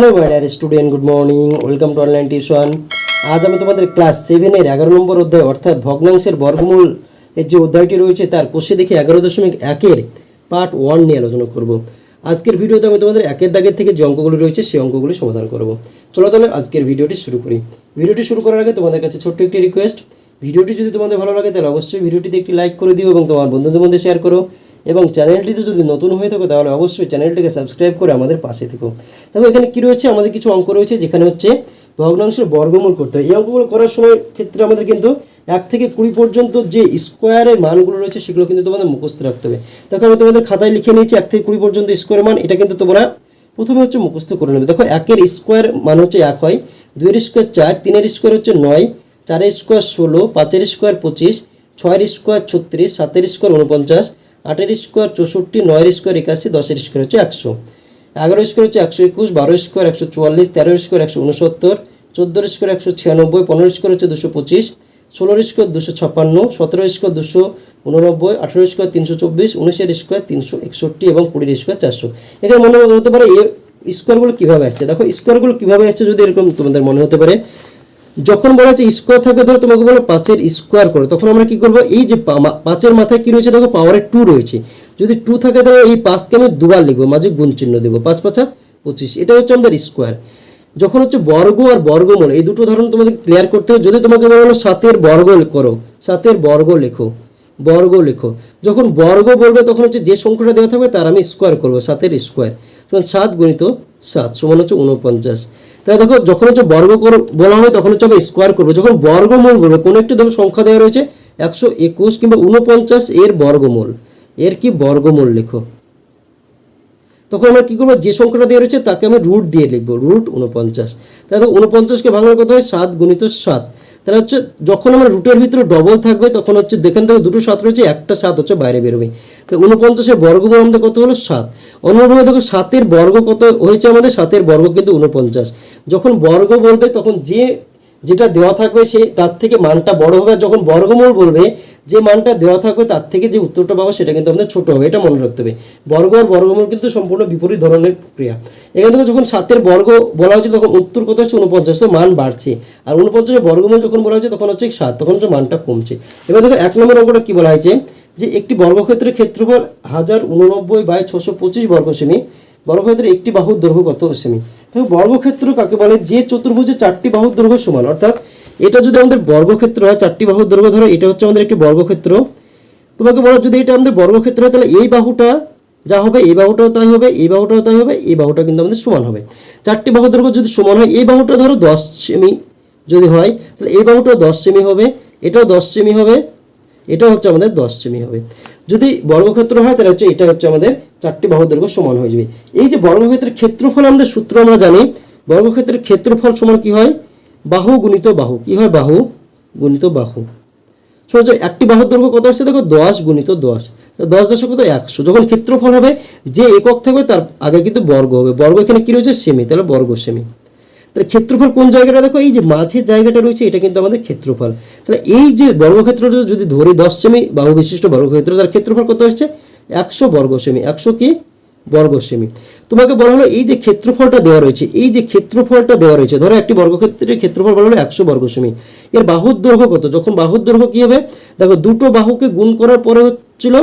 Hello my student good morning welcome to online tuition আজ আমি তোমাদের ক্লাস সেভেনের এগারো নম্বর অধ্যায়, অর্থাৎ ভগ্নাংশের বর্গমূল এর যে অধ্যায়টি রয়েছে, তার কোষে দেখে এগারো দশমিক একের পার্ট ওয়ান নিয়ে আলোচনা করব। আজকের ভিডিওতে আমি তোমাদের একের দাগের থেকে যে অঙ্কগুলো রয়েছে, সেই অঙ্কগুলি সমাধান করব। চলো তাহলে আজকের ভিডিওটি শুরু করি। ভিডিওটি শুরু করার আগে তোমাদের কাছে ছোট্ট একটি রিকোয়েস্ট ভিডিওটি যদি তোমাদের ভালো লাগে, তাহলে অবশ্যই ভিডিওটিতে একটি লাইক করে দিও এবং তোমার বন্ধুদের মধ্যে শেয়ার করো। এবং চ্যানেলটিতে যদি নতুন হয়ে থাকো, তাহলে অবশ্যই চ্যানেলটিকে সাবস্ক্রাইব করে আমাদের পাশে থেকো। দেখো এখানে কী রয়েছে? আমাদের কিছু অঙ্ক রয়েছে, যেখানে হচ্ছে ভগ্নাংশের বর্গমূল করতে হয়। এই অঙ্কগুলো করার সময় ক্ষেত্রে আমাদের কিন্তু এক থেকে কুড়ি পর্যন্ত যে স্কোয়ারের মানগুলো রয়েছে, সেগুলো কিন্তু তোমাদের মুখস্থ রাখতে হবে। দেখো, আমি তোমাদের খাতায় লিখে নিয়েছি, এক থেকে কুড়ি পর্যন্ত স্কোয়ার মান, এটা কিন্তু তোমরা প্রথমে হচ্ছে মুখস্থ করে নেবে। দেখো, একের স্কোয়ার মান হচ্ছে এক হয়, দুইয়ের স্কোয়ার চার, তিনের স্কোয়ার হচ্ছে নয়, চারের স্কোয়ার ষোলো, পাঁচের স্কোয়ার পঁচিশ, ছয়ের স্কোয়ার ছত্রিশ, সাতের স্কোয়ার উনপঞ্চাশ আটের স্কোয়ার, চৌষট্টি, নয়ের স্কোয়ার, একাশি, দশের স্কোয়ার হচ্ছে একশো। এগারো স্কোয়ার হচ্ছে একশো একুশ, বারো স্কোয়ার একশো চুয়াল্লিশ, তেরো স্কোয়ার একশো উনসত্তর চোদ্দোর স্কোয়ার একশো ছিয়ানব্বই, পনেরো স্কোয়ার হচ্ছে দুশো পঁচিশ ষোলোর স্কোয়ার দুশো ছাপ্পান্ন, সতেরো স্কোয়ার দুশো উননব্বই, আঠেরো স্কোয়ার তিনশো চব্বিশ, উনিশের স্কোয়ার তিনশো একষট্টি এবং কুড়ির স্কোয়ার চারশো। এখানে মনে হতে পারে এ স্কোয়ারগুলো কীভাবে আসছে? দেখো, স্কোয়ারগুলো কীভাবে আসছে যদি এরকম তোমাদের মনে হতে পারে যখন বলা হচ্ছে স্কোয়ার থাকবে, ধরো তোমাকে বলো পাঁচের স্কোয়ার করো, তখন আমরা কি করব? এই যে পাঁচের মাথায় কি রয়েছে? দেখো পাওয়ারের টু রয়েছে। যদি টু থাকে, তাহলে এই পাঁচকে আমি দুবার লিখব, মাঝে গুণ চিহ্ন দেবো, পাঁচ পাঁচা পঁচিশ। এটা হচ্ছে আমাদের স্কোয়ার যখন হচ্ছে বর্গ আর বর্গমূল, এই দুটো ধরন তোমাদের ক্লিয়ার করতে হবে। যদি তোমাকে বলা সাতের বর্গ করো, সাতের বর্গ লেখো বর্গ লেখো। যখন বর্গ বলবে, তখন হচ্ছে যে সংখ্যাটা দেওয়া থাকবে, তার আমি স্কোয়ার করব, সাতের স্কোয়ার সাত গুণিত সাত, সমান হচ্ছে উনপঞ্চাশ তাহলে দেখো, যখন হচ্ছে বর্গ বলা হবে তখন হচ্ছে আমরা স্কোয়ার করব। যখন বর্গমূল বলবে কোনো একটি ধরো সংখ্যা দেওয়া রয়েছে, একশো একুশ কিংবা উনপঞ্চাশ এর বর্গমূল। এর কি বর্গমূল লেখো? তখন আমরা কি করব? যে সংখ্যাটা দেওয়া রয়েছে, তাকে আমি রুট দিয়ে লিখব রুট উনপঞ্চাশ তাহলে দেখো উনপঞ্চাশকে বাংলা কথা হয়? সাত গুণিত সাত। তাহলে হচ্ছে, যখন আমার রুটের ভিতরে ডবল থাকবে, তখন হচ্ছে দেখেন দেখো, দুটো সাত রয়েছে, একটা সাত হচ্ছে বাইরে বেরোবে। তো উনপঞ্চাশের বর্গমূল আমাদের কত হলো? সাত। অন্যভাবে দেখো, সাতের বর্গ কত হয়েছে আমাদের? সাতের বর্গ কিন্তু উনপঞ্চাশ যখন বর্গ বলবে, তখন যে যেটা দেওয়া থাকবে, সে তার থেকে মানটা বড় হবে। যখন বর্গমূল বলবে, যে মানটা দেওয়া থাকবে, তার থেকে যে উত্তরটা পাবো, সেটা কিন্তু আমাদের ছোট হবে। এটা মনে রাখতে হবে। বর্গ আর বর্গমূল কিন্তু সম্পূর্ণ বিপরীত ধরনের প্রক্রিয়া। এখান থেকে যখন সাতের বর্গ বলা হচ্ছে, তখন উত্তর কত হচ্ছে? উনপঞ্চাশ মান বাড়ছে। আর উনপঞ্চাশের বর্গমূল যখন বলা হচ্ছে, তখন হচ্ছে সাত, তখন হচ্ছে মানটা কমছে। এবার দেখো, এক নম্বর অঙ্কটা কি বলা হয়েছে? যে একটি বর্গক্ষেত্রের ক্ষেত্রফল হাজার উননব্বই বাই ছশো পঁচিশ বর্গ সেমি, বর্গক্ষেত্রের একটি বাহুর দৈর্ঘ্য কত সেমি? দেখো বর্গক্ষেত্র কাকে বলে? যে চতুর্ভুজে চারটি বাহুর দৈর্ঘ্য সমান, অর্থাৎ এটা যদি আমাদের বর্গক্ষেত্র হয়, চারটি বাহুর দৈর্ঘ্য ধরো, এটা হচ্ছে আমাদের একটি বর্গক্ষেত্র। তোমাকে বলো, যদি এটা আমাদের বর্গক্ষেত্র হয়, তাহলে এই বাহুটা যা হবে, এই বাহুটাও তাই হবে, এই বাহুটাও তাই হবে, এই বাহুটা কিন্তু আমাদের সমান হবে। চারটি বাহুর দৈর্ঘ্য যদি সমান হয়, এই বাহুটা ধরো দশ সেমি যদি হয়, তাহলে এই বাহুটা দশ সেমি হবে, এটাও দশ সেমি হবে এটা হচ্ছে আমাদের দশ সেমি হবে। যদি বর্গক্ষেত্র হয়, তাহলে হচ্ছে এটা হচ্ছে আমাদের চারটি বাহুর দৈর্ঘ্য সমান হয়ে যাবে। এই যে বর্গক্ষেত্রের ক্ষেত্রফল আমাদের সূত্র আমরা জানি, বর্গক্ষেত্রের ক্ষেত্রফল সমান কি হয়? বাহু গুণিত বাহু। কি হয়? বাহু গুণিত বাহু। সহজ একটি বাহুর দৈর্ঘ্য কত আসছে? দেখো, দশ গুণিত দশ। দশ দশ কত? একশো। যখন ক্ষেত্রফল হবে, যে একক থাকবে, তার আগে কিন্তু বর্গ হবে। বর্গ এখানে কি রয়েছে? সেমি তাহলে বর্গ সেমি তাহলে ক্ষেত্রফল কোন জায়গাটা? দেখো, এই যে মাঝের জায়গাটা রয়েছে, এটা কিন্তু আমাদের ক্ষেত্রফল। তাহলে এই যে বর্গক্ষেত্রটা যদি ধরি, দশ সেমি বাহু বিশিষ্ট বর্গক্ষেত্র তার ক্ষেত্রফল কত আসছে? একশো বর্গ সেমি। একশো কি? বর্গ সেমি। তোমাকে বলা হলো, এই যে ক্ষেত্রফলটা দেওয়া রয়েছে, এই যে ক্ষেত্রফলটা দেওয়া রয়েছে, ধরো একটি বর্গক্ষেত্রের ক্ষেত্রফল বলা হলো একশো বর্গ সেমি। এর বাহুর দৈর্ঘ্য কত? যখন বাহুর দৈর্ঘ্য কি হবে? দেখো, দুটো বাহুকে গুণ করার পরে হচ্ছিল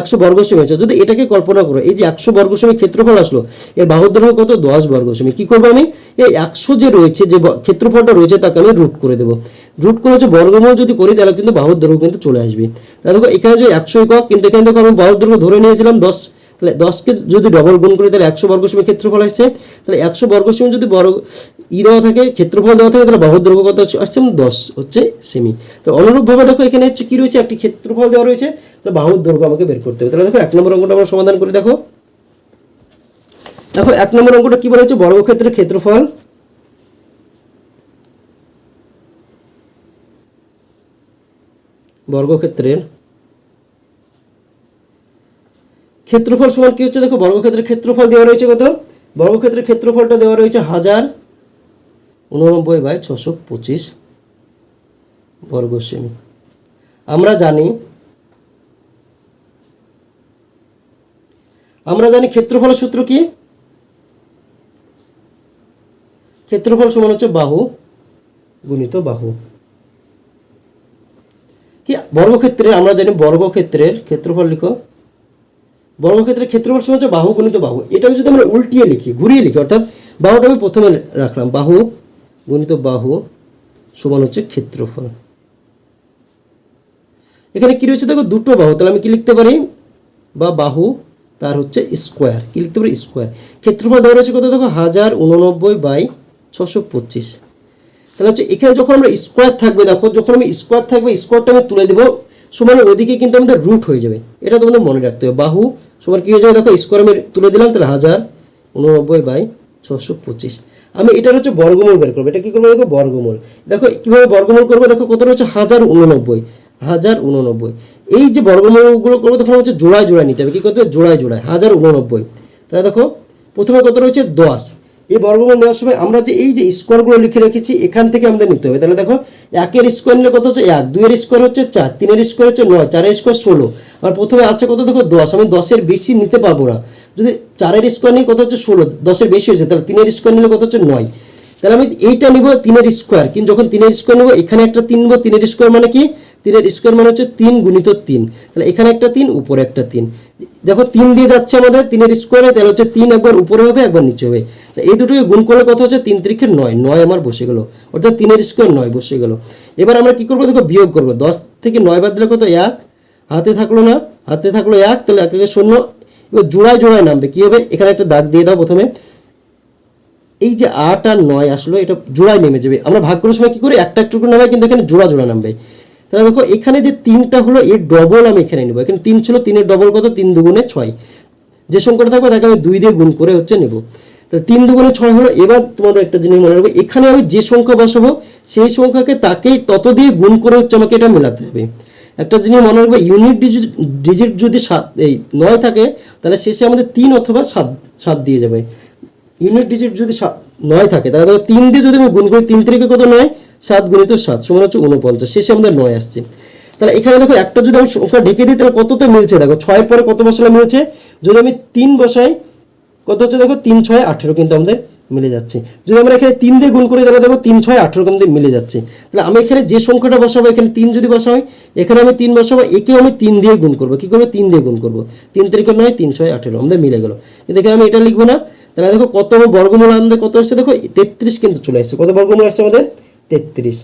একশো বর্গ সেমি হচ্ছে যদি এটাকে কল্পনা করো, এই যে একশো বর্গ সেমি ক্ষেত্রফল আসলো, এর বাহুর দৈর্ঘ্য কত? দশ বর্গ সেমি কি করব আমি? এই একশো যে রয়েছে, যে ক্ষেত্রফলটা রয়েছে, তাকে আমি রুট করে দেবো। রুট করে হচ্ছে বর্গমূল যদি করি, তাহলে কিন্তু বাহুর দৈর্ঘ্য কিন্তু চলে আসবে। তাহলে দেখো, এখানে যে একশো একক, কিন্তু এখানে দেখো আমি বাহুর দৈর্ঘ্য ধরে নিয়েছিলাম দশ। তাহলে দশকে যদি ডবল গুণ করি, তাহলে একশো বর্গ সেমি ক্ষেত্রফল আসছে। তাহলে একশো বর্গ সেমি যদি বর্গ ই দেওয়া থাকে, ক্ষেত্রফল দেওয়া থাকে, তাহলে বাহুর দৈর্ঘ্য কত আসছে? দশ হচ্ছে সেমি তো অনুরূপভাবে দেখো, এখানে হচ্ছে কি রয়েছে? একটি ক্ষেত্রফল দেওয়া রয়েছে। তাহলে বাহুর দৈর্ঘ্য আমাকে বের করতে হবে। তাহলে দেখো, এক নম্বর অঙ্কটা আমরা সমাধান করে, দেখো। দেখো, এক নম্বর অঙ্কটা কি বলা হচ্ছে বর্গক্ষেত্রের ক্ষেত্রফল। বর্গক্ষেত্রের ক্ষেত্রফল সমান কি হচ্ছে? দেখো, বর্গক্ষেত্রের ক্ষেত্রফল দেওয়া রয়েছে কত? বর্গক্ষেত্রের ক্ষেত্রফলটা দেওয়া রয়েছে হাজার উননব্বই বাই ছশো পঁচিশ বর্গ সেমি। আমরা জানি আমরা জানি ক্ষেত্রফল সূত্র কি? ক্ষেত্রফল সমান হচ্ছে বাহু গুণিত বাহু। কি? বর্গক্ষেত্রে, আমরা জানি বর্গক্ষেত্রের ক্ষেত্রফল লিখো। বর্গক্ষেত্রের ক্ষেত্রফল সমান হচ্ছে বাহু গুণিত বাহু। এটাকে যদি আমরা উল্টিয়ে লিখি, ঘুরিয়ে লিখি, অর্থাৎ বাহুটা আমি প্রথমে রাখলাম। বাহু গুণিত বাহু সমান হচ্ছে ক্ষেত্রফল। এখানে কি রয়েছে? দেখো দুটো বাহু। তাহলে আমি কি লিখতে পারি? বা বাহু তার হচ্ছে স্কোয়ার কি লিখতে পারি স্কোয়ার। ক্ষেত্রফল দেওয়া রয়েছে কত? দেখো, হাজার উননব্বই বাই ছশো পঁচিশ। তাহলে হচ্ছে এখানে যখন আমরা স্কোয়ার থাকবে, দেখো, যখন আমি স্কোয়ার থাকবে, স্কোয়ারটা আমি তুলে দেবো, সমান ওইদিকে কিন্তু আমাদের রুট হয়ে যাবে। এটা তোমাদের মনে রাখতে হবে। বাহু সমান কী হয়ে যাবে? দেখো, স্কোয়ার আমি তুলে দিলাম, তাহলে হাজার উননব্বই বাই ছশো পঁচিশ। আমি এটার হচ্ছে বর্গমূল বের করব। এটা কী করব? দেখো, বর্গমূল। দেখো, কীভাবে বর্গমূল করব? দেখো, কত রয়েছে? হাজার উননব্বই। হাজার উননব্বই। এই যে বর্গমূলগুলো করব, তখন হচ্ছে জোড়ায় জোড়ায় নিতে হবে। কী করতে হবে? জোড়ায় জোড়ায়। হাজার উননব্বই। তাহলে দেখো, প্রথমে কত রয়েছে দশ। এই বর্গমূল নেওয়ার সময় আমরা যে এই যে স্কোয়ারগুলো লিখে রেখেছি, এখান থেকে আমাদের নিতে হবে। তাহলে দেখো, একের স্কোয়ার নিলে কত হচ্ছে? এক। দুইয়ের স্কোয়ার হচ্ছে চার। তিনের স্কোয়ার হচ্ছে নয়। চারের স্কোয়ার ষোলো। আর প্রথমে আছে কত? দেখো, দশ। আমি দশের বেশি নিতে পারব না। যদি চারের স্কোয়ার নিই, কত হচ্ছে? ষোলো। দশের বেশি হয়েছে, তাহলে তিনের স্কোয়ার নিলে কত হচ্ছে? নয়। তাহলে আমি এইটা নিব তিনের স্কোয়ার কিন্তু যখন তিনের স্কোয়ার নেব, এখানে একটা তিন নেব, তিনের স্কোয়ার মানে কি? তিনের স্কোয়ার মানে হচ্ছে তিন গুণিত তিন। তাহলে এখানে একটা তিন, উপরে একটা তিন। দেখো, তিন দিয়ে যাচ্ছে আমাদের তিনের স্কোয়ারে তাহলে হচ্ছে তিন একবার উপরে হবে, একবার নিচে হবে। এই দুটোকে গুণ করলে কত হচ্ছে? তিন তারিখে নয়। নয় আমার বসে গেল। অর্থাৎ তিনের স্কোয়ার নয় বসে গেল। এবার আমরা কি করব? দেখো, বিয়োগ করব। দশ থেকে নয় বাদ দিলে কত? এক। হাতে থাকল না। হাতে থাকল এক, তাহলে এক একে শূন্য। এবার জোড়ায় জোড়ায় নামবে। কি হবে? এখানে একটা দাগ দিয়ে দাও প্রথমে। এই যে আট আর নয় আসলো, এটা জোড়ায় নেমে যাবে। আমরা ভাগ করার সময় কি করি? একটা একটু করে নামে কিন্তু এখানে জোড়া জোড়া নামবে। তাহলে দেখো, এখানে যে তিনটা হলো, এর ডবল আমি এখানে নেব। এখানে তিন ছিল, তিনের ডবল কত? তিন দুগুণে ছয়। যে সংখ্যাটা থাকবে, তাকে আমি দুই দিয়ে গুণ করে হচ্ছে নেব। তাহলে তিন দুগুণে ছয় হলো, এবার তোমাদের একটা জিনিস মনে রাখবে, এখানে আমি যে সংখ্যা বসাবো, সেই সংখ্যাকে তাকেই তত দিয়ে গুণ করে হচ্ছে আমাকে এটা মেলাতে হবে। একটা জিনিস মনে রাখবে ইউনিট ডিজিট ডিজিট যদি সাত, এই নয় থাকে, তাহলে শেষে আমাদের তিন অথবা সাত সাত দিয়ে যাবে। ইউনিট ডিজিট যদি নয় থাকে, তাহলে দেখো তিন দিয়ে যদি আমি গুণ করি, তিন তারিখে কত নয়? সাত গুণিত সাত, সমান হচ্ছে উনপঞ্চাশ শেষে আমাদের নয় আসছে। তাহলে এখানে দেখো একটা যদি আমি সংখ্যা ঢেকে দিই, তাহলে কততে মিলছে? দেখো, ছয়ের পরে কত বসালে মিলছে? যদি আমি তিন বসাই, কত হচ্ছে দেখো? তিন, ছয়, আঠেরো কিন্তু আমাদের মিলে যাচ্ছে। যদি আমরা এখানে তিন দিয়ে গুণ করি, তাহলে দেখো তিন, ছয়, আঠেরো কিন্তু মিলে যাচ্ছে। তাহলে আমি এখানে যে সংখ্যাটা বসাবো, এখানে তিন যদি বসা হয় এখানে আমি তিন বসাবো, একেও আমি তিন দিয়ে গুণ করব। কি করব? তিন দিয়ে গুণ করব। তিন তারিখে নয়, তিন, ছয়, আঠেরো, আমাদের মিলে গেলো। কিন্তু এখানে আমি এটা লিখব না। তাহলে দেখো কত বর্গমূল আমাদের কত আসছে? দেখো, তেত্রিশ কিন্তু চলে আসছে। কত বর্গমূল আসছে আমাদের? তেত্রিশ।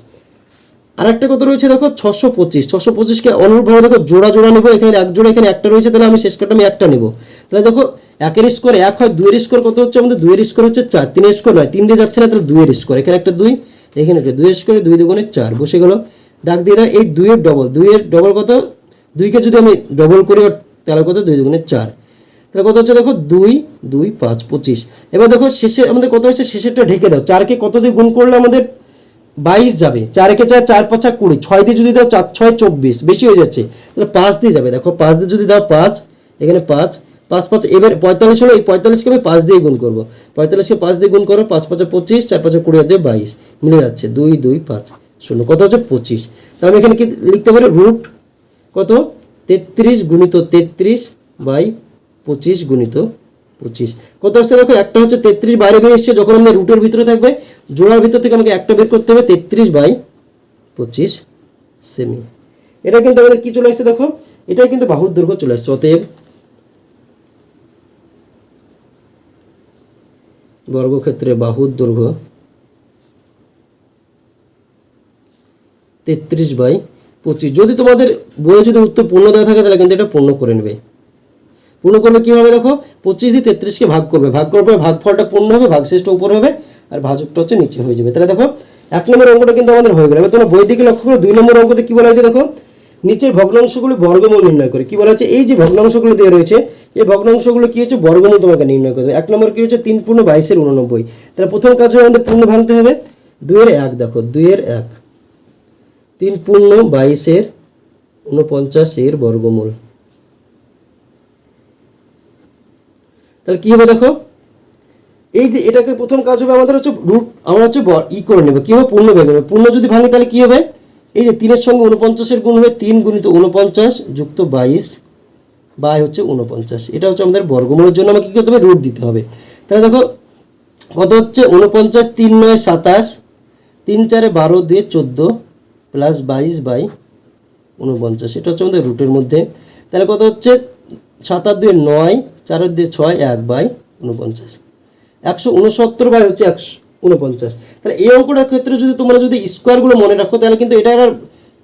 আর একটা কত রয়েছে? দেখো, ছশো পঁচিশ। ছশো পঁচিশকে অনুরূপভাবে দেখো, জোড়া জোড়া নেব। এখানে এক জোড়া, এখানে একটা রয়েছে। তাহলে আমি শেষ কাটা আমি একটা নেব। তাহলে দেখো, একের স্কোর এক হয়, দুইয়ের স্কোর কত হচ্ছে আমাদের? দুইয়ের স্কোর হচ্ছে চার। তিনের স্কোর নয়। তিন দিয়ে যাচ্ছে না, তাহলে দুইয়ের স্কোর এখানে একটা দুই, এখানে একটা দুইয়ের স্কোরে দুই দুগুণে চার। বসে গেল। ডাক দিয়ে দাও, এই দুইয়ের ডবল দুইয়ের ডবল কত? দুইকে যদি আমি ডবল করি, তাহলে কত? দুই দুগুণে চার। তাহলে কত হচ্ছে দেখো? দুই দুই, পাঁচ, পঁচিশ। এবার দেখো শেষে আমাদের কত হচ্ছে শেষেরটা ঢেকে দাও। চারকে কত দিয়ে গুণ করলে আমাদের বাইশ যাবে? চারকে চার চার, পাঁচা কুড়ি। ছয় দিয়ে যদি দাও চার, ছয়, চব্বিশ। বেশি হয়ে যাচ্ছে। তাহলে পাঁচ দিয়ে যাবে। দেখো, পাঁচ দিয়ে যদি দাও পাঁচ, এখানে পাঁচ পাঁচ পাঁচ, এবার পঁয়তাল্লিশ হলো এই পঁয়তাল্লিশকে আমি পাঁচ দিয়ে গুণ করব। পঁয়তাল্লিশকে পাঁচ দিয়ে গুণ করো, পাঁচ, পাঁচা, পঁচিশ, চার, পাঁচা কুড়ি দিয়ে বাইশ। মিলে যাচ্ছে দুই দুই, পাঁচ, শূন্য। কত হচ্ছে? পঁচিশ। তাহলে আমি এখানে কি লিখতে পারি? রুট কত? তেত্রিশ গুণিত তেত্রিশ বাই পঁচিশ গুণিত পঁচিশ। কত আসছে দেখো? একটা হচ্ছে তেত্রিশ বাইরে বেরিয়ে এসছে, যখন আমাদের রুটের ভিতরে থাকবে, জোড়ার ভিতর থেকে আমাকে একটা বের করতে হবে, তেত্রিশ বাই পঁচিশ সেমি এটা কিন্তু আমাদের কি চলে আসছে দেখো? এটাই কিন্তু বাহুর দৈর্ঘ্য চলে আসছে, অতএব বর্গক্ষেত্রে বাহুর দৈর্ঘ্য তেত্রিশ বাই পঁচিশ। যদি তোমাদের বইয়ে যদি উত্তর পূর্ণ দেওয়া থাকে, তাহলে কিন্তু এটা পূর্ণ করে নেবে। পূর্ণ কীভাবে দেখো? পঁচিশ দিয়ে তেত্রিশকে ভাগ করবে। ভাগ করার পরে ভাগফলটা পূর্ণ হবে ভাগশেষটা উপরে হবে, আর ভাজকটা হচ্ছে নিচে হয়ে যাবে। তাহলে দেখো, এক নম্বর অঙ্কটা কিন্তু আমাদের হয়ে গেল। এবার তোমরা বই লক্ষ্য করো, দুই নম্বর অঙ্কতে কি বলা হয়েছে দেখো? নিচের ভগ্নাংশগুলো বর্গমূল নির্ণয় করে। কি বলা হচ্ছে এই যে ভগ্নাংশগুলো দেওয়া রয়েছে, এই ভগ্নাংশগুলো কি হচ্ছে? বর্গমূল তোমাকে নির্ণয় করতে এক নম্বর কি হচ্ছে? তিন পূর্ণ বাইশের উননব্বই তাহলে প্রথম কাজ হবে আমাদের পূর্ণ ভাঙতে হবে। দুইয়ের এক, দেখো, দুইয়ের এক। তিন পূর্ণ বাইশের উনপঞ্চাশের বর্গমূল। তাহলে কি হবে দেখো? এই যে এটাকে প্রথম কাজ হবে আমাদের হচ্ছে রুট আমরা হচ্ছে ই করে নেব। কি হবে? পূর্ণ করব পূর্ণ যদি ভাঙি তাহলে কি হবে? এই যে তিনের সঙ্গে উনপঞ্চাশের গুণ হবে তিন গুণিত উনপঞ্চাশ যুক্ত বাইশ বাই হচ্ছে উনপঞ্চাশ এটা হচ্ছে আমাদের বর্গমূলের জন্য আমাকে কি করতে হবে? রুট দিতে হবে। তাহলে দেখো, কত হচ্ছে? উনপঞ্চাশ তিন নয় সাতাশ, তিন চারে বারো দুয়ে চোদ্দ প্লাস বাইশ বাই উনপঞ্চাশ এটা হচ্ছে আমাদের রুটের মধ্যে। তাহলে কত হচ্ছে? সাত আর দুয়ে নয় চার দিয়ে ছয় এক বাই উনপঞ্চাশ একশো উনসত্তর বাই হচ্ছে একশো উনপঞ্চাশ তাহলে এই অঙ্কটার ক্ষেত্রে যদি তোমরা যদি স্কোয়ারগুলো মনে রাখো, তাহলে কিন্তু এটা একটা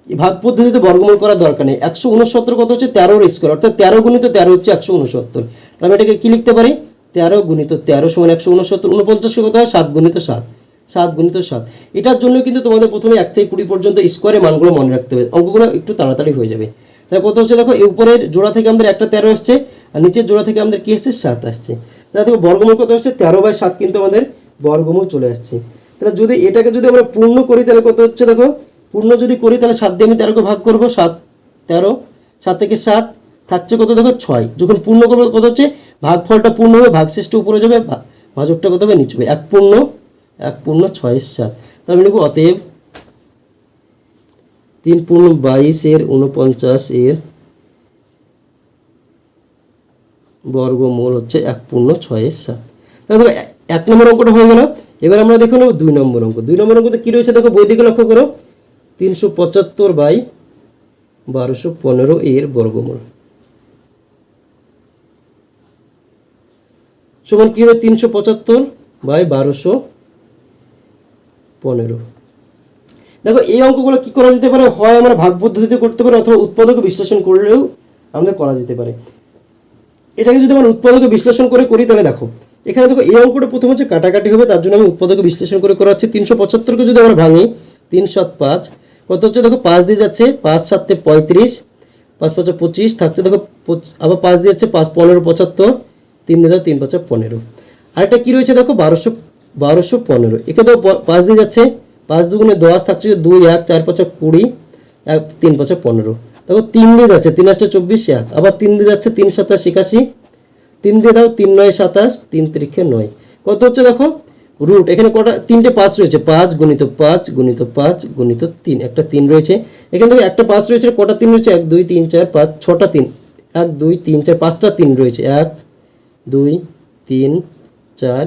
ভাগ পদ্ধতিতে বর্গমূল করার দরকার নেই। একশো উনসত্তর কত হচ্ছে? তেরোর স্কোয়ার। অর্থাৎ তেরো গুণিত তেরো হচ্ছে একশো উনসত্তর তাহলে আমি এটাকে কী লিখতে পারি? তেরো গুণিত তেরো সমান একশো উনসত্তর উনপঞ্চাশকে কত হয়? সাত গুণিত সাত। সাত গুণিত সাত। এটার জন্য কিন্তু তোমাদের প্রথমে এক থেকে কুড়ি পর্যন্ত স্কোয়ারে মানগুলো মনে রাখতে হবে। অঙ্কগুলো একটু তাড়াতাড়ি হয়ে যাবে। তাহলে কত হচ্ছে দেখো? এই উপরের জোড়া থেকে আমাদের একটা তেরো আসছে আর নিচের জোড়া থেকে আমাদের কি আসছে? সাত আসছে। তাহলে দেখো বর্গমূল কত হচ্ছে তেরো বাই সাত কিন্তু আমাদের বর্গমূল চলে আসছে। তাহলে যদি এটাকে যদি আমরা পূর্ণ করি, তাহলে কত হচ্ছে দেখো? পূর্ণ যদি করি, তাহলে সাত দিয়ে আমি তেরোকে ভাগ করব, সাত, তেরো, সাত থেকে সাত, থাকছে কত দেখো? ছয়। যখন পূর্ণ করব, কত হচ্ছে? ভাগফলটা পূর্ণ হবে, ভাগশেষটা উপরে যাবে ভাজকটা কত হবে? নিচে হবে। এক পূর্ণ এক পূর্ণ ছয়ের সাত। তাহলে আমি লিখব অতএব তিন পূর্ণ বাইশ এর উনপঞ্চাশ এর বর্গমূল হচ্ছে এক পূর্ণ ছয়ের সাত। তাহলে দেখো, এক নম্বর অঙ্কটা হয়ে গেল। এবার আমরা দেখে নেব দুই নম্বর অঙ্ক। দুই নম্বর অঙ্কতে কী রয়েছে দেখো বই দিকে লক্ষ্য করো। তিনশো পঁচাত্তর বাই বারোশো পনেরো এর বর্গমূল। সমান কী হবে? তিনশো পঁচাত্তর বাই বারোশো পনেরো। দেখো, এই অঙ্কগুলো কি করা যেতে পারে? হয় আমরা ভাগ পদ্ধতিতে করতে পারি অথবা উৎপাদক বিশ্লেষণ করলেও আমাদের করা যেতে পারে। এটাকে যদি আমরা উৎপাদকে বিশ্লেষণ করে করি, তাহলে দেখো, এখানে দেখো এই অঙ্কটা প্রথম হচ্ছে কাটাকাটি হবে, তার জন্য আমি উৎপাদকে বিশ্লেষণ করে করা হচ্ছে তিনশো পঁচাত্তরকে যদি আমরা ভাঙি তিন সাত পাঁচ, কত হচ্ছে দেখো, পাঁচ দিয়ে যাচ্ছে, পাঁচ সাতে পঁয়ত্রিশ, পাঁচ পাঁচে পঁচিশ, থাকছে দেখো আবার পাঁচ দিয়ে যাচ্ছে পাঁচ পনেরো পঁচাত্তর, তিন দিয়ে তিন পাঁচে পনেরো। আরেকটা কী রয়েছে দেখো, বারোশো বারোশো পনেরো। এখানে দেখো পাঁচ দিয়ে যাচ্ছে, পাঁচ দুগুণে দশ থাকছে দুই, এক, চার পাঁচে কুড়ি, এক, তিন পাঁচে পনেরো। দেখো, তিন দিয়ে যাচ্ছে, তিন আটটা চব্বিশ এক আবার তিন দিয়ে যাচ্ছে তিন সাতাশ একাশি, তিন দিয়ে দাও তিন নয় সাতাশ, তিন তিরিখে নয়। কত হচ্ছে দেখো? রুট এখানে কটা, তিনটে পাঁচ রয়েছে, পাঁচ গুণিত পাঁচ গুণিত পাঁচ, গুণিত তিন, একটা তিন রয়েছে। এখানে দেখো, একটা পাঁচ রয়েছে, কটা তিন রয়েছে? এক, দুই, তিন, চার, পাঁচ, ছটা তিন, এক, দুই, তিন, চার, পাঁচটা তিন রয়েছে। এক, দুই, তিন, চার,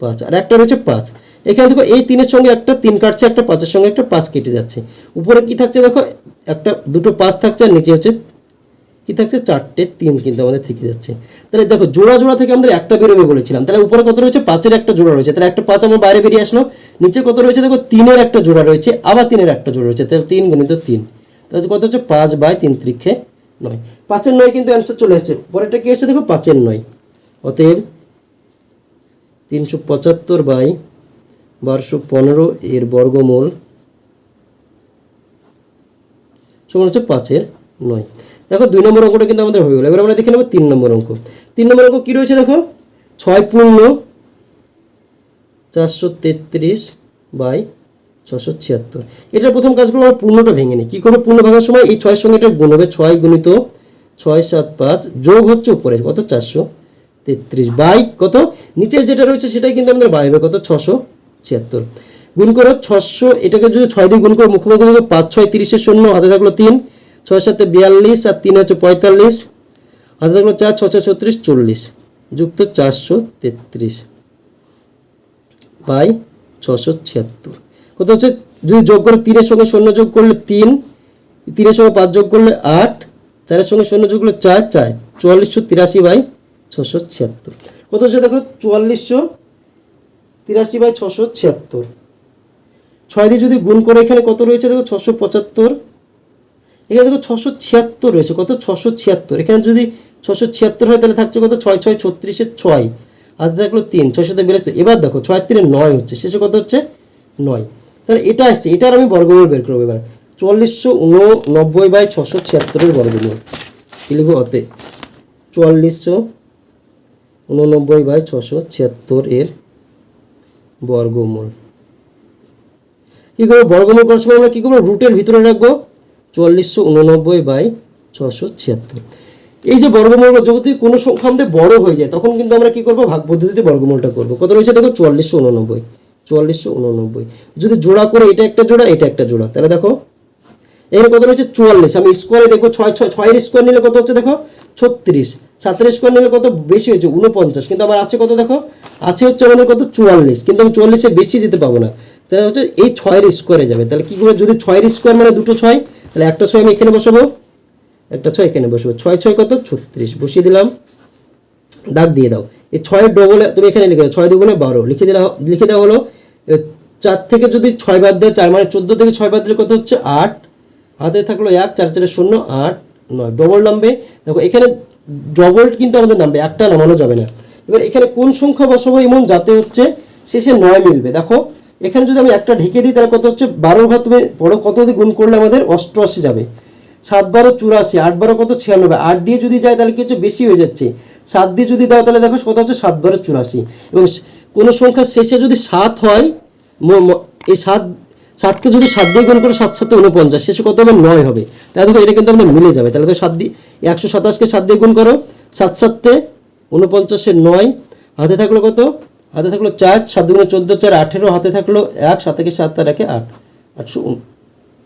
পাঁচ, আর একটা রয়েছে পাঁচ। এখানে দেখো, এই তিনের সঙ্গে একটা তিন কাটছে, একটা পাঁচের সঙ্গে একটা পাঁচ কেটে যাচ্ছে। উপরে কি থাকছে দেখো? একটা, দুটো পাঁচ থাকছে আর নিচে হচ্ছে, কি থাকছে? চারটে, তিন কিন্তু আমাদের থেকে যাচ্ছে। তাহলে দেখো, জোড়া জোড়া থেকে আমাদের একটা বেরোবে বলেছিলাম। তাহলে উপরে কত রয়েছে? পাঁচের একটা জোড়া রয়েছে। তাহলে একটা পাঁচ আমার বাইরে বেরিয়ে আসলো। নিচে কত রয়েছে? দেখো, তিনের একটা জোড়া রয়েছে। আবার তিনের একটা জোড়া রয়েছে। তাহলে তিন গুণিত তিন। তাহলে কত হচ্ছে? পাঁচ বাই তিন ত্রিক্ষে নয়। পাঁচের নয় কিন্তু অ্যান্সার চলে আসছে। পরেরটা কি হচ্ছে? দেখো, পাঁচের নয়। অতএব তিনশো পঁচাত্তর বাই বারোশো পনেরো এর বর্গমূল সমান হচ্ছে পাঁচের নয়। দেখো দুই নম্বর অঙ্কটা কিন্তু আমাদের হয়ে গেলো। এবার আমরা দেখে নেব তিন নম্বর অঙ্ক। তিন নম্বর অঙ্ক কী রয়েছে দেখো? ছয় পূর্ণ চারশো তেত্রিশ বাই ছশো ছিয়াত্তর। এটার প্রথম কাজ করব আমরা পূর্ণটা ভেঙে নিই। কী করব? পূর্ণ ভাঙার সময় এই ছয়ের সঙ্গে এটা গুণ হবে ছয় গুণিত ছয় সাত পাঁচ যোগ হচ্ছে উপরে কত? চারশো তেত্রিশ বাই কত? নিচের যেটা রয়েছে সেটাই কিন্তু আমাদের বাই হবে কত? ছশো ছিয়াত্তর। গুণ করো ছশো, এটাকে যদি ছয় দিয়ে গুণ করো, মুখোমুখি দেখো পাঁচ, ছয় তিরিশের শূন্য, হাতে থাকল তিন, ছয় সাথে বিয়াল্লিশ, আর তিন হচ্ছে পঁয়তাল্লিশ, হাতে থাকল চার ছয়, ছত্রিশ, চল্লিশ, যুক্ত চারশো তেত্রিশ বাই ছশো ছিয়াত্তর। কত হচ্ছে? যদি যোগ করে, তিনের সঙ্গে শূন্য যোগ করলে তিন, তিনের সঙ্গে পাঁচ যোগ করলে আট, চারের সঙ্গে শূন্য যোগ করলে চার চার, চুয়াল্লিশশো তিরাশি বাই ছশো ছিয়াত্তর। কত হচ্ছে দেখো? চুয়াল্লিশশো তিরাশি বাই ছশো ছিয়াত্তর। ছয় দিয়ে যদি গুণ করে এখানে কত রয়েছে? দেখো ছশো পঁচাত্তর। এখানে দেখো ছশো ছিয়াত্তর রয়েছে। কত? ছশো ছিয়াত্তর। এখানে যদি ছশো ছিয়াত্তর হয়, তাহলে থাকছে কত? ছয় ছয় ছত্রিশের ছয়। হাতে থাকল তিন। ছয় সাথে বিরাশি এবার দেখো, ছয়, তিনে নয় হচ্ছে। শেষে কত হচ্ছে? নয়। তাহলে এটা আসছে। এটার আমি বর্গমূল বের করব এবার। চুয়াল্লিশশো উননব্বই বাই ছশো ছিয়াত্তরের বর্গমূল। কি লিখব অতে? চুয়াল্লিশশো উননব্বই বাই ছশো ছিয়াত্তর এর বর্গমূল। কী করব? বর্গমূল করার সময় আমরা কী করব? রুটের ভিতরে রাখব। চুয়াল্লিশশো উননব্বই বাই ছশো ছিয়াত্তর। এই যে বর্গমূল যদি কোনো সংখ্যা আমাদের বড় হয়ে যায়, তখন কিন্তু আমরা কী করব? ভাগ পদ্ধতিতে বর্গমূলটা করব। কত রয়েছে? দেখো, চুয়াল্লিশশো উননব্বই। চুয়াল্লিশশো উননব্বই। যদি জোড়া করে এটা একটা জোড়া, এটা একটা জোড়া। তাহলে দেখো, এখানে কত রয়েছে? চুয়াল্লিশ। আমি স্কোয়ারে দেখব, ছয় ছয়, ছয়ের স্কোয়ার নিলে কত হচ্ছে দেখো? ছত্রিশ। সাতের স্কোয়ার নিলে কত? বেশি হয়েছে উনপঞ্চাশ কিন্তু আমার আছে কত দেখো? আছে হচ্ছে আমাদের কত? চুয়াল্লিশ। কিন্তু আমি চুয়াল্লিশে বেশি যেতে পাবো না। তাহলে হচ্ছে এই ছয়ের স্কোয়ারে যাবে। তাহলে কি করে যদি ছয়ের স্কোয়ার মানে দুটো ছয়, তাহলে একটা ছয় আমি এখানে বসাবো, একটা ছয় এখানে বসবো। ছয় ছয় কত? ছত্রিশ। বসিয়ে দিলাম। দাগ দিয়ে দাও। এই ছয়ের ডবলে তুমি এখানে লিখে দাও, ছয় দুগুণে বারো। লিখে দিলা লিখে দেওয়া হলো চার থেকে যদি ছয় বাদ দেয়, চার মানে চোদ্দ থেকে ছয় বাদ দিলে কত হচ্ছে? আট। হাতে থাকল এক, চার চারে শূন্য, আট, নয়। ডবল নামবে। দেখো, এখানে ডবল কিন্তু আমাদের নামবে। একটা নামানো যাবে না। এবার এখানে কোন সংখ্যা বসাবো? এমন যাতে হচ্ছে শেষে নয় মিলবে। দেখো এখানে যদি আমি একটা ঢেকে দিই, তাহলে কত হচ্ছে? বারোর ঘর তুমি বড় কত দিয়ে গুণ করলে আমাদের অষ্টআশি যাবে। সাত বারো চুরাশি, আট বারো কত? ছিয়ানব্বই। আট দিয়ে যদি যায়, তাহলে কি হচ্ছে? বেশি হয়ে যাচ্ছে। সাত দিয়ে যদি দাও, তাহলে দেখো কত হচ্ছে? সাত বারো চুরাশি। এবং কোনো সংখ্যার শেষে যদি সাত হয় এই সাত সাতকে যদি সাত দিয়ে গুণ করে, সাত সাথে উনপঞ্চাশ শেষে কত হবে? নয় হবে। তাহলে দেখো এটা কিন্তু আমাদের মিলে যাবে। তাহলে তো সাত দিয়ে একশো সাতাশকে সাত দিয়ে গুণ করো। সাত সাতে উনপঞ্চাশের নয়। হাতে থাকল কত? হাতে থাকল চার, সাত দুগুণে চোদ্দ চার, আঠেরো, হাতে থাকল এক, সাত থেকে সাত, তার একে আট, আটশো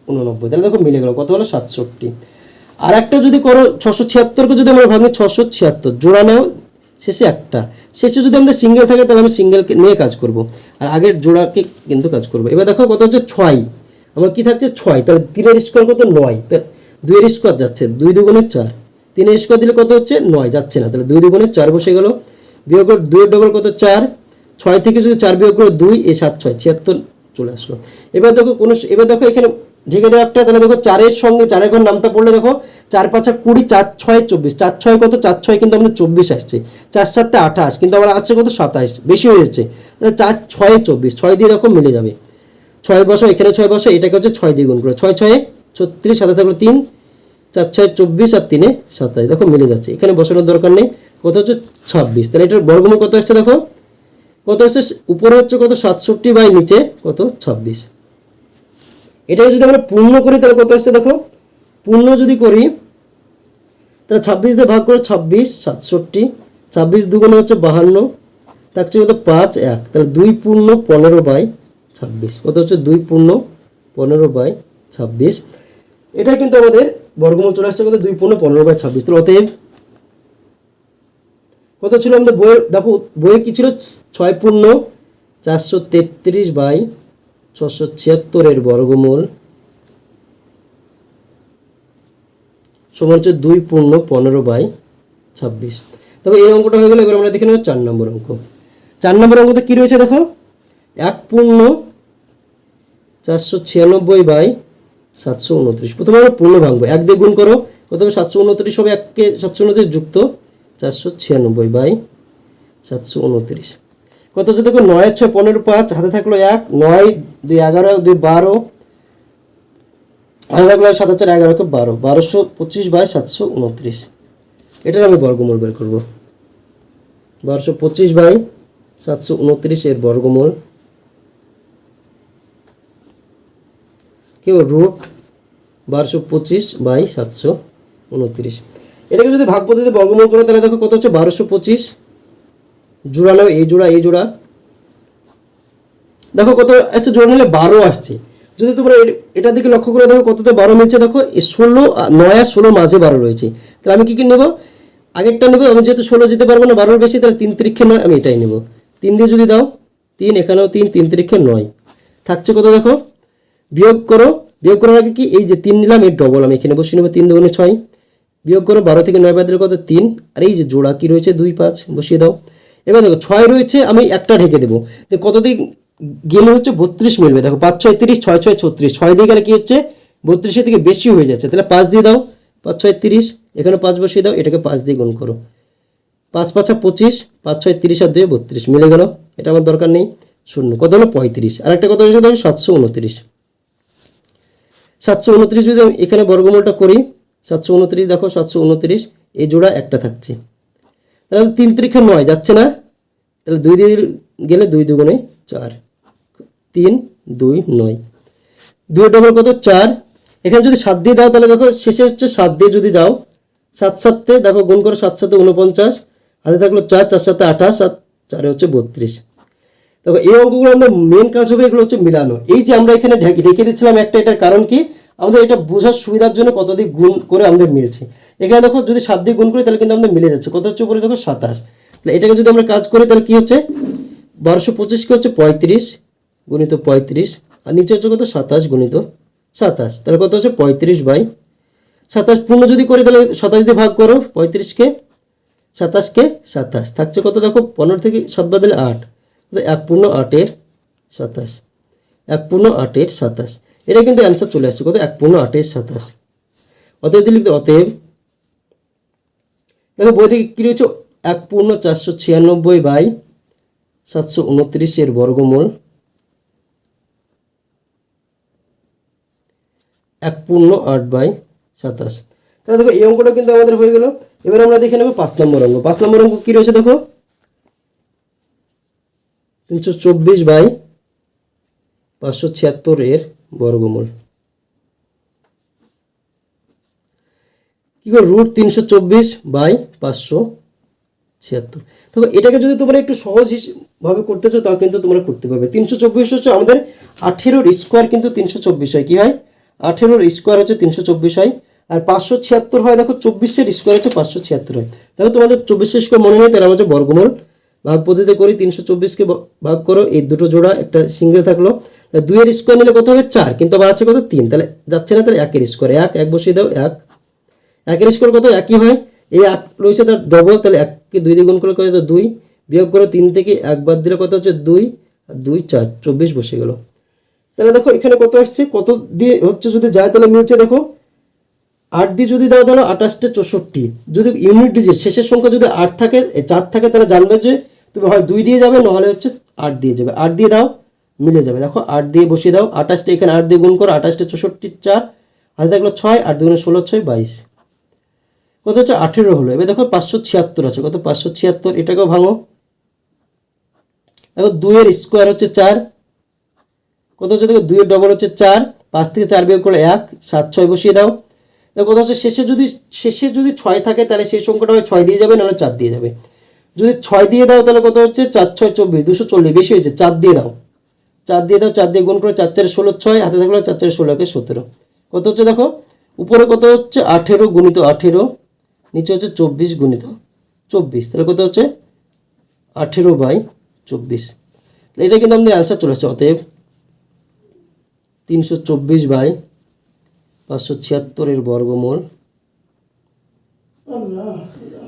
উননব্বই। তাহলে দেখো মিলে গেল, কত হলো? সাতষট্টি। আর একটা যদি করো, ছশো ছিয়াত্তরকে যদি আমরা ভাবি ছশো ছিয়াত্তর, জোড়া নাও, শেষে একটা। শেষে যদি আমাদের সিঙ্গেল থাকে, তাহলে আমি সিঙ্গেলকে নিয়ে কাজ করব। আর আগের জোড়াকে কিন্তু কাজ করব। এবার দেখো কত হচ্ছে? ছয়। আমার কি থাকছে? ছয়। তাহলে তিনের স্কোয়ার কত? নয়। দুইয়ের স্কোয়ার যাচ্ছে দুই দুগুণে চার। তিনের স্কোয়ার দিলে কত হচ্ছে? নয়। যাচ্ছে না। তাহলে দুই দুগুণে চার বসে গেল। বিয়োগ দুইয়ের ডবল কত? চার। ছয় থেকে যদি চার বিয়োগ করে দুই, এ সাত ছয়, ছিয়াত্তর চলে আসলো। এবার দেখো কোনো এবার দেখো এখানে ঢেকে দেওয়া একটা, তাহলে দেখো চারের সঙ্গে চারের ঘর নামটা পড়লে দেখো চার পাঁচা কুড়ি, চার ছয় চব্বিশ। চার ছয় কত? চার ছয় কিন্তু আমাদের চব্বিশ আসছে। চার সাতটা আঠাশ, কিন্তু আমার আসছে কত? সাতাশ বেশি হয়ে যাচ্ছে। তাহলে চার ছয় চব্বিশ, ছয় দিয়ে দেখো মিলে যাবে। ছয় বসো, এখানে ছয় বসো, এটাকে হচ্ছে ছয় দিয়ে গুণ করে। ছয় ছয়ে ছত্রিশ সাথে থাকল তিন, চার ছয় চব্বিশ আর তিনে সাতাশ, দেখো মিলে যাচ্ছে। এখানে বসানোর দরকার নেই। কত হচ্ছে? ছাব্বিশ। তাহলে এটার বর্গমূল কত আসছে দেখো? কত হচ্ছে? উপরে হচ্ছে কত? সাতষট্টি বাই নিচে কত? ছাব্বিশ। এটাকে যদি আমরা পূর্ণ করি, তাহলে কত আসছে দেখো? পূর্ণ যদি করি, তাহলে ছাব্বিশ দিয়ে ভাগ করে ছাব্বিশ, সাতষট্টি। ছাব্বিশ দুগুণে হচ্ছে বাহান্ন। থাকছে কত? পাঁচ, এক। তাহলে দুই পূর্ণ পনেরো বাই ছাব্বিশ। কত হচ্ছে? দুই পূর্ণ পনেরো বাই ছাব্বিশ। এটা কিন্তু আমাদের বর্গমূল চলে আসছে কত? দুই পূর্ণ পনেরো বাই ছাব্বিশ। তাহলে অতএব কত ছিল আমাদের বইয়ের? দেখো বইয়ে কি ছিল? ছয় পূর্ণ চারশো তেত্রিশ বাই ছশো ছিয়াত্তরের বর্গমূল। সমান হচ্ছে দুই পূর্ণ পনেরো বাই ছাব্বিশ। তবে এই অঙ্কটা হয়ে গেলে, এবার আমরা দেখে নেব চার নম্বর অঙ্ক। চার নম্বর অঙ্কতে কী রয়েছে দেখো? এক পূর্ণ চারশো ছিয়ানব্বই বাই সাতশো উনত্রিশ। প্রথমে আমরা পূর্ণ ভাঙবো। এক দিয়ে গুণ করো, প্রথমে সাতশো উনত্রিশ হবে, এককে সাতশো উনত্রিশ যুক্ত চারশো ছিয়ানব্বই বাই সাতশো উনত্রিশ। কত হচ্ছে দেখো নয় ছয় পনেরো পাঁচ, হাতে থাকল এক, নয় দুই এগারো, দুই বারো। হাতে থাকল সাত চার এগারোকে বারো, বারোশো পঁচিশ বাই সাতশো উনত্রিশ। এটার আমি বর্গমূল বের করব। বারোশো পঁচিশ বাই সাতশো উনত্রিশ এর বর্গমূল। কেউ রুট বারোশো পঁচিশ বাই সাতশো উনত্রিশ। এটাকে যদি ভাগ পদ্ধতিতে বর্গমূল করো, তাহলে দেখো কত হচ্ছে? বারোশো পঁচিশ। জোড়া নাও, এই জোড়া এই জোড়া। দেখো কত আসছে জোড়া নিলে বারো আসছে। যদি তোমরা এটার দিকে লক্ষ্য করে দেখো, কততে বারো মিলছে? দেখো ষোলো নয় আর ষোলোর মাঝে বারো রয়েছে। তাহলে আমি কী কী নেব? আগেরটা নেব, আমি যেহেতু ষোলো যেতে পারব না, বারোর বেশি, তাহলে তিন তিরিক্ষে নয়, আমি এটাই নেব। তিন দিয়ে যদি দাও, তিন, এখানেও তিন তিন তিরিক্ষে নয়। থাকছে কত দেখো? বিয়োগ করো, বিয়োগ করার আগে কি? এই যে তিন নিলাম এর ডবল আমি এখানে বসে নেব, তিন দুগুণে ছয়। বিয়োগ করো বারো থেকে নয় বাদ কত? তিন। আর এই যে জোড়া কি রয়েছে? দুই পাঁচ, বসিয়ে দাও। এবার দেখো, ছয় রয়েছে, আমি একটা ঢেকে দেবো। কতদিন গেলে হচ্ছে বত্রিশ মিলবে। দেখো, পাঁচ, ছয়, তিরিশ, ছয় ছয়, ছত্রিশ। ছয় দিয়ে গেলে কি হচ্ছে? বত্রিশের থেকে বেশি হয়ে যাচ্ছে। তাহলে পাঁচ দিয়ে দাও। পাঁচ, ছয়, তিরিশ, এখানে পাঁচ বসিয়ে দাও, এটাকে পাঁচ দিয়ে গুণ করো। পাঁচ, পাঁচা পঁচিশ, পাঁচ, ছয়, তিরিশ, আর দুই, বত্রিশ। মিলে গেল, এটা আমার দরকার নেই। শূন্য। কত হলো? পঁয়ত্রিশ। আর একটা কত হয়েছে দেখো সাতশো উনত্রিশ। সাতশো উনত্রিশ যদি আমি এখানে বর্গমূলটা করি সাতশো উনত্রিশ, দেখো সাতশো উনত্রিশ, এই জোড়া একটা থাকছে। তাহলে তিন তারিখে নয়, যাচ্ছে না? তাহলে দুই দিয়ে গেলে দুই দুগুণে চার। তিন, দুই, নয়। দুই ডবল কত? চার। এখানে যদি সাত দিয়ে দাও, তাহলে দেখো শেষে হচ্ছে সাত দিয়ে যদি যাও সাত সাতে, দেখো গুণ করো সাত সাতে উনপঞ্চাশ, হাতে থাকল চার চার সাথে আঠাশ, সাত চারে হচ্ছে বত্রিশ। দেখো এই অঙ্কগুলো আমাদের মেন কাজ হবে, এগুলো হচ্ছে মিলানো। এই যে আমরা এখানে ঢেকে দিচ্ছিলাম একটা, এটার কারণ কি? আমাদের এটা বোঝার সুবিধার জন্য কত দিয়ে গুণ করে আমাদের মিলছে এখানে দেখো যদি সাত দিয়ে গুণ করি, তাহলে কিন্তু আমাদের মিলে যাচ্ছে। কত হচ্ছে উপরে? দেখো সাতাশ। তাহলে এটাকে যদি আমরা কাজ করি, তাহলে কি হচ্ছে? বারোশো পঁচিশকে হচ্ছে? পঁয়ত্রিশ গুণিত পঁয়ত্রিশ। আর নিচে হচ্ছে কত? সাতাশ গুণিত সাতাশ। তাহলে কত হচ্ছে? পঁয়ত্রিশ বাই সাতাশ। পূর্ণ যদি করি, তাহলে সাতাশ দিয়ে ভাগ করো। পঁয়ত্রিশকে সাতাশকে সাতাশ থাকছে কত? দেখো, পনেরো থেকে সাত বাদলে আট। এক পূর্ণ আটের সাতাশ। এক পূর্ণ আটের সাতাশ। এটা কিন্তু অ্যান্সার চলে আসছে। কত? এক পূর্ণ আটের সাতাশ। অতএব লিখতে, অতএব দেখো, বই থেকে কী রয়েছে? এক পূর্ণ চারশো ছিয়ানব্বই বাই সাতশো উনত্রিশের বর্গমূল। এক পূর্ণ আট বাই সাতাশ। তাহলে দেখো, এই অঙ্কটা কিন্তু আমাদের হয়ে গেল। এবার আমরা দেখে নেব পাঁচ নম্বর অঙ্ক। পাঁচ নম্বর অঙ্ক কী রয়েছে দেখো? তিনশো চব্বিশ বাই পাঁচশো ছিয়াত্তর এর বর্গমূল কি করে? রুট তিনশো চব্বিশ বাই পাঁচশো ছিয়াত্তর। দেখো এটাকে যদি তোমরা একটু সহজ ভাবে করতে চাও, তাও কিন্তু তোমরা করতে পারবে। তিনশো চব্বিশ হচ্ছে আমাদের আঠেরোর স্কোয়ার কিন্তু তিনশো চব্বিশ হয়। কি হয়? আঠেরোর স্কোয়ার হচ্ছে তিনশো চব্বিশ হয়। আর পাঁচশো ছিয়াত্তর হয়, দেখো চব্বিশের স্কোয়ার হচ্ছে পাঁচশো ছিয়াত্তর হয়। দেখো তোমাদের চব্বিশের স্কোয়ার মনে নেই, তাহলে আমাদের বর্গমূল ভাগ পদ্ধতিতে করি, তিনশো চব্বিশকে ভাগ করো, এই দুটো জোড়া, একটা সিঙ্গেল থাকল। দুইয়ের স্কোয়ার নিলে কত হবে? চার। কিন্তু আবার আছে কত? তিন। তাহলে যাচ্ছে না, তাহলে একের স্কোয়ার এক এক বসিয়ে দাও, এক। একের স্কোয়ার কত? একই হয়। এই এক রয়েছে তার ডবল তাহলে এককে দুই দিয়ে গুণ করলে কত দুই। বিয়োগ করো তিন থেকে এক বাদ দিলে কত হচ্ছে? দুই। দুই, চার, চব্বিশ বসে গেল। তাহলে দেখো, এখানে কত আসছে? কত দিয়ে হচ্ছে যদি যায়, তাহলে মিলছে দেখো, আট দিয়ে যদি দাও, তাহলে আঠাশটা চৌষট্টি। যদি ইউনিট ডিজিট শেষের সংখ্যা যদি আট থাকে চার থাকে, তাহলে জানবে যে তুমি হয় দুই দিয়ে যাবে, নাহলে হচ্ছে আট দিয়ে যাবে। আট দিয়ে দাও মিলে যাবে। দেখো, আট দিয়ে বসিয়ে দাও। আঠাশটা এখানে আট দিয়ে গুণ করো। আঠাশটা চৌষট্টি চার, হাতে থাকল ছয়, আট দুগুণে ষোলো, ছয়, বাইশ। কত হচ্ছে? আঠেরো হলো। এবার দেখো, পাঁচশো ছিয়াত্তর আছে। কত? পাঁচশো ছিয়াত্তর। এটাকেও ভাঙো। দেখো, দুইয়ের স্কোয়ার হচ্ছে চার। কত হচ্ছে? দেখো, দুইয়ের ডবল হচ্ছে চার। পাঁচ থেকে চার বিয়োগ করলে এক। সাত, ছয় বসিয়ে দাও। দেখো, কত হচ্ছে? শেষে যদি শেষে যদি ছয় থাকে, তাহলে সেই সংখ্যাটা হয় ছয় দিয়ে যাবে, নাহলে চার দিয়ে যাবে। যদি ছয় দিয়ে দাও, তাহলে কত হচ্ছে? চার, ছয়, চব্বিশ। দুশো চল্লিশ। বেশি হয়েছে, চার দিয়ে দাও। চার দিয়ে দাও, চার দিয়ে গুণ করে, চার চারে ষোলো, ছয়, হাতে থাকল চার চারে ষোলো, একে সতেরো। কত হচ্ছে দেখো? উপরে কত হচ্ছে? আঠেরো গুণিত আঠেরো, নিচে হচ্ছে চব্বিশ গুণিত চব্বিশ। তাহলে কত হচ্ছে? আঠেরো বাই চব্বিশ। এটা কিন্তু আমাদের অ্যান্সার চলে আসছে। অতএব তিনশো চব্বিশ বাই পাঁচশো ছিয়াত্তরের বর্গমূল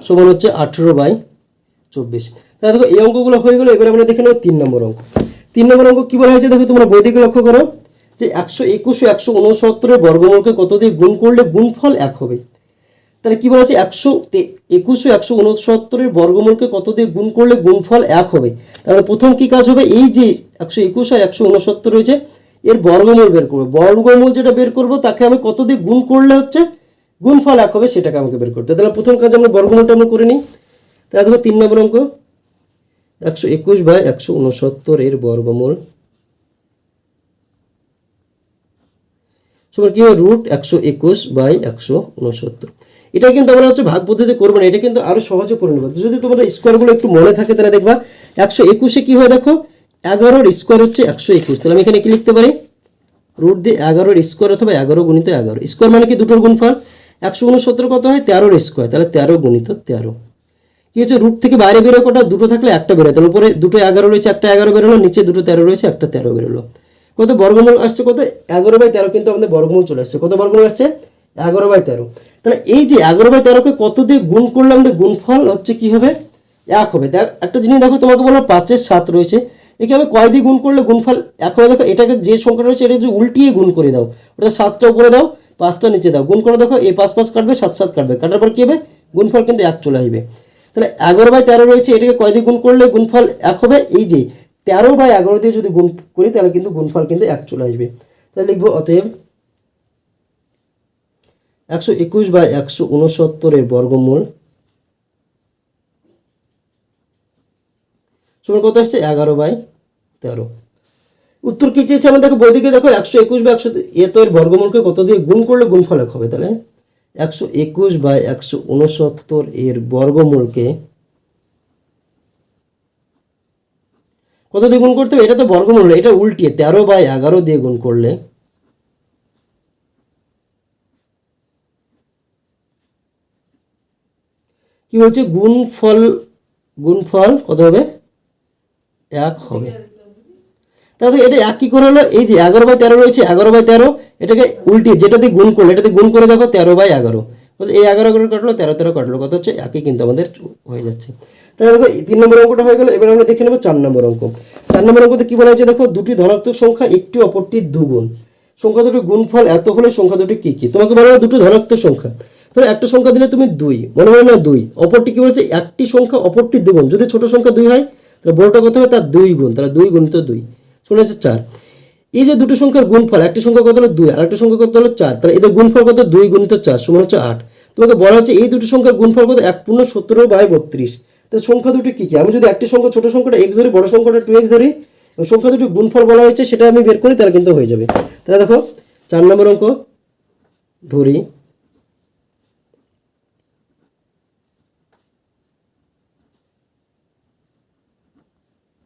সমান হচ্ছে আঠেরো বাই চব্বিশ। তাহলে দেখো এই অঙ্কগুলো হয়ে গেলো, এবার আমরা দেখে নেব তিন নম্বর অঙ্ক। তিন নম্বর অঙ্ক কী বলা হয়েছে? দেখো, তোমরা বই থেকে লক্ষ্য করো যে একশো একুশ একশো উনসত্তরের বর্গমূলকে কত দিয়ে গুণ করলে গুণফল এক হবে? তাহলে কি বলা আছে একশো একুশ একশো উনসত্তরের বর্গমূলকে কত দিয়ে গুণ করলে গুণফল এক হবে? তাহলে প্রথম কি কাজ হবে? এই যে একশো একুশ আর একশো উনসত্তর রয়েছে, এর বর্গমূল বের করব। বর্গমূল যেটা বের করব, তাকে আমি কত দিয়ে গুণ করলে হচ্ছে গুণফল এক হবে, সেটাকে আমাকে বের করতে তাহলে প্রথম কাজ আমরা বর্গমূলটা আমরা করে নিই। তাহলে দেখো, তিন নম্বর অঙ্ক। একশো একুশ বাই একশো উনসত্তর এর বর্গমূল। সমান কি হবে রুট একশো একুশ বাই একশো উনসত্তর। এটা কিন্তু আমরা হচ্ছে ভাগ পদ্ধতি করব না, এটা কিন্তু আরও সহজে করে নেব। যদি তোমাদের স্কোয়ারগুলো একটু মনে থাকে তাহলে দেখবা, একশো একুশে কি হয় দেখো? এগারোর স্কোয়ার হচ্ছে একশো একুশ। তাহলে আমি এখানে কি লিখতে পারি? রুট দিয়ে এগারোর স্কোয়ার অথবা এগারো গুণিত এগারো। স্কোয়ার মানে কি? দুটোর গুণফল। একশো উনসত্তর কত হয়? তেরোর স্কোয়ার। তাহলে তেরো গুণিত তেরো। কি হচ্ছে? রুট থেকে বাইরে বেরো কটা? দুটো থাকলে একটা বেরোয়। তাহলে উপরে দুটো এগারো রয়েছে, একটা এগারো বেরোলো, নিচে দুটো তেরো রয়েছে, একটা তেরো বেরোলো। কত? বর্গমূল আসছে কত? এগারো বাই তেরো কিন্তু আমাদের বর্গমূল চলে আসছে। কত বর্গমূল আসছে? এগারো বাই তেরো। তাহলে এই যে এগারো বাই তেরোকে কত দিয়ে গুণ করলে আমাদের গুণফল হচ্ছে কি হবে? এক হবে। দেখ, একটা জিনিস দেখো, তোমাকে বললাম পাঁচের সাত রয়েছে। একে আমি কয় দিয়ে গুণ করলে গুণফল এক হবে? দেখো, এটাকে যে সংখ্যাটা রয়েছে, এটা যদি উল্টিয়ে গুণ করে দাও, ওটা সাতটা উপরে দাও, পাঁচটা নিচে দাও। গুণ করে দেখো এই পাঁচ পাঁচ কাটবে, সাত সাত কাটবে। কাটার পর কি হবে? গুণফল কিন্তু এক চলে আসবে। তাহলে এগারো বাই তেরো রয়েছে, এটাকে কয় দিয়ে গুণ করলে গুণফল এক হবে? এই যে, তেরো বাই এগারো দিয়ে যদি গুণ করি, তাহলে কিন্তু গুণফল কিন্তু এক চলে আসবে। তাহলে লিখব অতএব একশো একুশ বাই একশো উনসত্তরের বর্গমূল। সমান কত আসছে? এগারো বাই তেরো। উত্তর কি চেয়েছে? আমাদের দেখো বই থেকে দেখো, একশো একুশ বা একশো, এ তো এর বর্গমূলকে কত দিয়ে গুণ করলে গুণফল এক হবে? তাহলে একশো একুশ বাই একশো উনসত্তর এর বর্গমূলকে কত দিয়ে গুণ করতে হবে? এটা তো বর্গমূল এটা উল্টিয়ে তেরো বাই এগারো দিয়ে গুণ করলে কি বলছে? গুণফল গুণফল কত হবে? এক হবে। তাহলে এটা এক কি করে হলো? এই যে এগারো বাই তেরো রয়েছে, এগারো বাই তেরো, এটাকে উল্টিয়ে যেটা দিয়ে গুণ করল, এটা দিয়ে গুণ করে দেখো তেরো বাই এগারো। এই এগারো এগারো কাটলো, তেরো তেরো কাটলো কত হচ্ছে একই কিন্তু আমাদের হয়ে যাচ্ছে। তাহলে দেখো তিন নম্বর অঙ্কটা হয়ে গেলো, এবার আমরা দেখে নেব চার নম্বর অঙ্ক। চার নম্বর অঙ্কতে কি বলা হয়েছে দেখো, দুটি ধনাত্মক সংখ্যা, একটি অপরটির দুগুণ। সংখ্যা দুটি গুণফল এত হলে সংখ্যা দুটি কি কি? তোমাকে বলা হলো দুটো ধনাত্মক সংখ্যা। তাহলে একটা সংখ্যা দিলে তুমি দুই, মনে হয় না দুই। অপরটি কি বলছে, একটি সংখ্যা, অপরটির দুগুণ। যদি ছোট সংখ্যা দুই হয়, তাহলে বড়টা কত হবে তার দুই গুণ, তাহলে দুই গুণিত দুই। চলে আসছে চার। এই যে দুটো সংখ্যার গুণফল, একটি সংখ্যা কত হলো দুই আর একটা সংখ্যা কত হলো চার, তাহলে এদের গুণফল কত? দুই গুণিত চার সমান হচ্ছে আট। তোমাকে বলা হচ্ছে এই দুটো সংখ্যার গুণফল কত? এক পূর্ণ সতেরো বাই বত্রিশ। তাহলে সংখ্যা দুটি কী কী? আমি যদি একটি সংখ্যা, ছোট সংখ্যাটা এক্স ধরি, বড় সংখ্যাটা টু এক্স ধরি সংখ্যা দুটি গুণফল বলা হয়েছে, সেটা আমি বের করি, তাহলে কিন্তু হয়ে যাবে। তাহলে দেখো, চার নম্বর অঙ্ক, ধরি।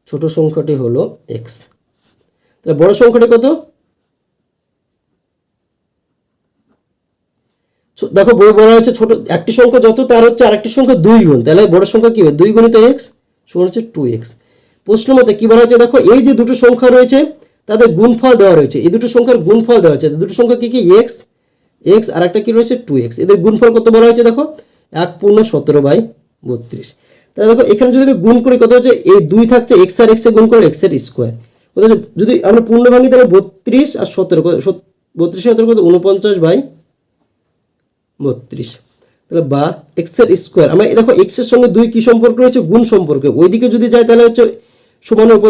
ছোট সংখ্যাটি হলো এক্স তাহলে বড় সংখ্যাটা কত? দেখো বই বলা হচ্ছে ছোট একটি সংখ্যা যত, তার হচ্ছে আরেকটি সংখ্যা দুই গুণ। তাহলে বড় সংখ্যা কি হবে? দুই গুণিত এক্স সমান হচ্ছে টু এক্স প্রশ্ন মতে কি বলা হচ্ছে? দেখো, এই যে দুটো সংখ্যা রয়েছে, তাদের গুণফল দেওয়া রয়েছে। এই দুটো সংখ্যার গুণফল দেওয়া হয়েছে দুটো সংখ্যা কি কি? এক্স এক্স আর একটা কি রয়েছে? টু এক্স এদের গুণফল কত বলা হয়েছে? দেখো, এক পূর্ণ সতেরো বাই বত্রিশ। তাহলে দেখো, এখানে যদি গুণ করি, কত হচ্ছে? এই দুই থাকছে এক্স আর এক্সে গুণ করলে এক্সের স্কোয়ার কত হচ্ছে যদি আমরা পূর্ণ ভাঙি, তাহলে বত্রিশ আর সতেরো বত্রিশ সতেরো কত? উনপঞ্চাশ বাই বত্রিশ। তাহলে বা এক্সের স্কোয়ার আমরা দেখো এক্সের সঙ্গে দুই কি সম্পর্ক রয়েছে? গুণ সম্পর্ক। ওইদিকে যদি যায়, তাহলে হচ্ছে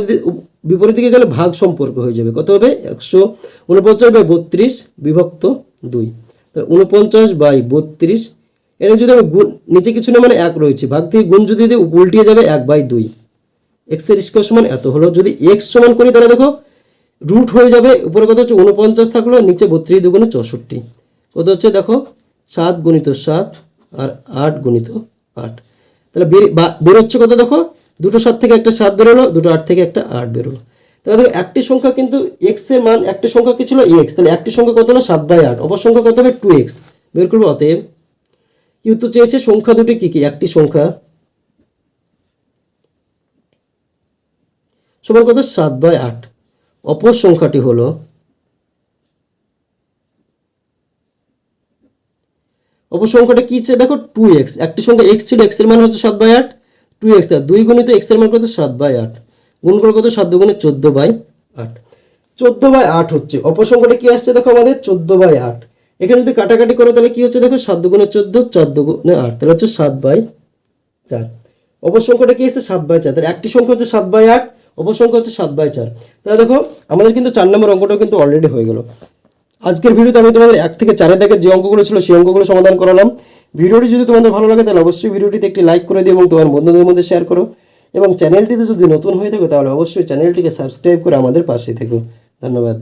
দি- বিপরীত দিকে গেলে ভাগ সম্পর্ক হয়ে যাবে। কত হবে? একশো উনপঞ্চাশ বাই বত্রিশ বিভক্ত দুই। তাহলে উনপঞ্চাশ বাই বত্রিশ এটা যদি আমি গুণ নিচে কিছু না মানে এক রয়েছে। ভাগ থেকে গুণ যদি উল্টিয়ে যাবে এক বাই দুই। এক্সের স্কোয়ার সমান এত হলো, যদি এক্স সমান করি তাহলে দেখো রুট হয়ে যাবে, উপরে কত হচ্ছে উনপঞ্চাশ থাকল, নিচে বত্রিশ দুগুণে চৌষট্টি। কত হচ্ছে দেখো, সাত গুণিত সাত আর আট গুণিত আট। তাহলে বেরোচ্ছে কত দেখো, দুটো সাত থেকে একটা সাত বেরোলো, দুটো আট থেকে একটা আট বেরোলো। তাহলে দেখো, একটি সংখ্যা কিন্তু এক্সের মান, একটি সংখ্যা কি ছিল এক্স তাহলে একটি সংখ্যা কত হলো, সাত বাই আট। অপর সংখ্যা কত হবে টু এক্স বের করব, অতএব, কি উত্তর চেয়েছে, সংখ্যা দুটি কি কি? একটি সংখ্যা সমান কত? সাত বাই আট। অপর সংখ্যাটি হলো অপর সংখ্যাটা কি ছিল? দেখো টু এক্স একটি সংখ্যা এক্স ছিল এক্সের মান হচ্ছে সাত বাই আট। টু এক্স দুই গুণিত এক্সের মান কত? সাত বাই আট। গুণ করে কত? সাত দুগুণে চোদ্দ বাই আট। চোদ্দ বাই আট হচ্ছে। অপর সংখ্যাটা কি আসছে দেখো আমাদের? চোদ্দ বাই আট। এখানে যদি কাটাকাটি করো, তাহলে কি হচ্ছে দেখো? সাত দুগুণে চোদ্দ, চার দুগুণে আট। তাহলে হচ্ছে সাত বাই চার। অপর সংখ্যাটা কি এসেছে সাত বাই চার। তাহলে একটি সংখ্যা হচ্ছে সাত বাই আট অপর সংখ্যা হচ্ছে সাত বাই চার। তাহলে দেখো, আমাদের কিন্তু চার নম্বর অঙ্কটাও কিন্তু অলরেডি হয়ে গেল। আজকের ভিডিওতে আমি তোমাদের এক থেকে চারের দাগের যে অঙ্কগুলো ছিল সেই অঙ্কগুলো সমাধান করালাম। ভিডিওটি যদি তোমাদের ভালো লাগে, তাহলে অবশ্যই ভিডিওটিতে একটি লাইক করে দিও এবং তোমার বন্ধুদের মধ্যে শেয়ার করো। এবং চ্যানেলটিতে যদি নতুন হয়ে থাকো, তাহলে অবশ্যই চ্যানেলটিকে সাবস্ক্রাইব করে আমাদের পাশে থেকো। ধন্যবাদ।